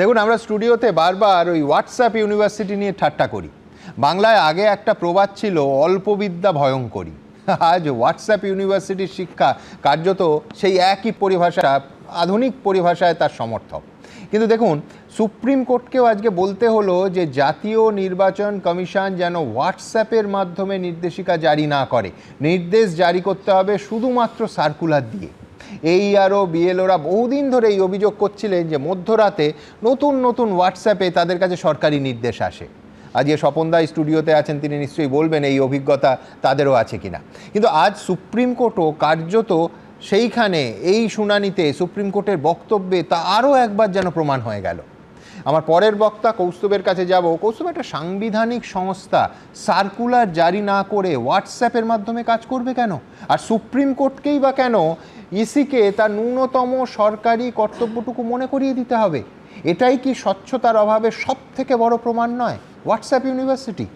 দেখুন, আমরা স্টুডিওতে বারবার ওই হোয়াটসঅ্যাপ ইউনিভার্সিটি নিয়ে ঠাট্টা করি। বাংলায় আগে একটা প্রবাদ ছিল অল্প বিদ্যা ভয়ঙ্করী। আজ হোয়াটসঅ্যাপ ইউনিভার্সিটির শিক্ষা কার্যত সেই একই পরিভাষা, আধুনিক পরিভাষায় তার সমর্থক। কিন্তু দেখুন সুপ্রিম কোর্টকেও আজকে বলতে হলো যে, জাতীয় নির্বাচন কমিশন যেন হোয়াটসঅ্যাপের মাধ্যমে নির্দেশিকা জারি না করে। নির্দেশ জারি করতে হবে শুধুমাত্র সার্কুলার দিয়ে। এই আরও বিএলওরা বহুদিন ধরে এই অভিযোগ করছিলেন যে মধ্যরাতে নতুন নতুন হোয়াটসঅ্যাপে তাদের কাছে সরকারি নির্দেশ আসে। আজকে স্বপনদা স্টুডিওতে আছেন, তিনি নিশ্চয়ই বলবেন এই অভিজ্ঞতা তাদেরও আছে কিনা। কিন্তু আজ সুপ্রিম কোর্টও কার্যত সেইখানে এই শুনানিতে সুপ্রিম কোর্টের বক্তব্যে তা আরও একবার যেন প্রমাণ হয়ে গেল। আমার পরের বক্তা কৌস্তুভের কাছে যাব। কৌস্তুভ একটা সাংবিধানিক সংস্থা, সার্কুলার জারি না করে হোয়াটসঅ্যাপের মাধ্যমে কাজ করবে কেন? আর সুপ্রিম কোর্টকেই বা কেন ইসিকে তার ন্যূনতম সরকারি কর্তব্যটুকু মনে করিয়ে দিতে হবে। এটাই কি স্বচ্ছতার অভাবে সব থেকে বড় প্রমাণ নয়? WhatsApp university.